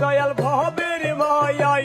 দয়াল ভবের মায়াই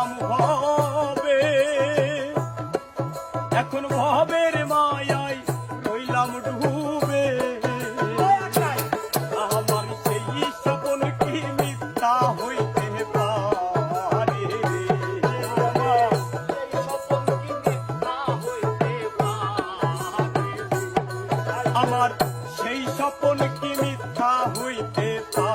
নাম হবে। এখন ভবের মায়ায় রইলাম ডুবে। আমার সেই কি মিথ্যা হইতে পারে? আমার সেই স্বপন কি মিথ্যা হইতে পারে?